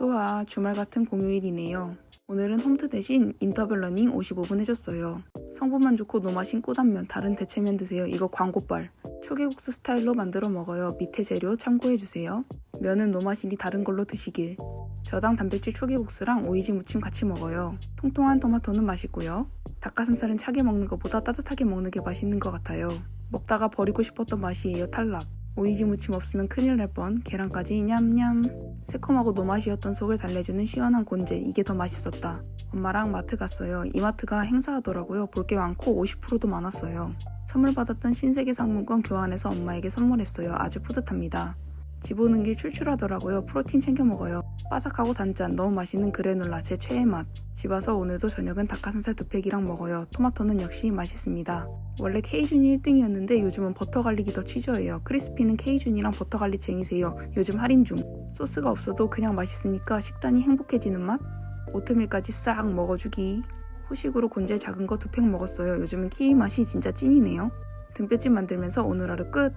쏘아 주말 같은 공휴일이네요. 오늘은 홈트 대신 인터벌 러닝 55분 해줬어요. 성분만 좋고 노맛인 꼬단면 다른 대체면 드세요. 이거 광고빨. 초계국수 스타일로 만들어 먹어요. 밑에 재료 참고해주세요. 면은 노맛이니 다른 걸로 드시길. 저당 단백질 초계국수랑 오이지 무침 같이 먹어요. 통통한 토마토는 맛있고요. 닭가슴살은 차게 먹는 것보다 따뜻하게 먹는 게 맛있는 것 같아요. 먹다가 버리고 싶었던 맛이에요. 탈락. 오이지 무침 없으면 큰일 날 뻔. 계란까지 냠냠. 새콤하고 노맛이었던 속을 달래주는 시원한 곤젤. 이게 더 맛있었다. 엄마랑 마트 갔어요. 이마트가 행사하더라고요. 볼 게 많고 50%도 많았어요. 선물 받았던 신세계 상품권 교환해서 엄마에게 선물했어요. 아주 뿌듯합니다. 집 오는 길 출출하더라고요. 프로틴 챙겨 먹어요. 바삭하고 단짠, 너무 맛있는 그래놀라 제 최애 맛. 집 와서 오늘도 저녁은 닭가슴살 두 팩이랑 먹어요. 토마토는 역시 맛있습니다. 원래 케이준이 1등이었는데 요즘은 버터 갈릭이 더 취저예요. 크리스피는 케이준이랑 버터 갈릭 쟁이세요. 요즘 할인 중. 소스가 없어도 그냥 맛있으니까 식단이 행복해지는 맛? 오트밀까지 싹 먹어주기. 후식으로 곤젤 작은 거 두 팩 먹었어요. 요즘은 키위 맛이 진짜 찐이네요. 등뼈찜 만들면서 오늘 하루 끝.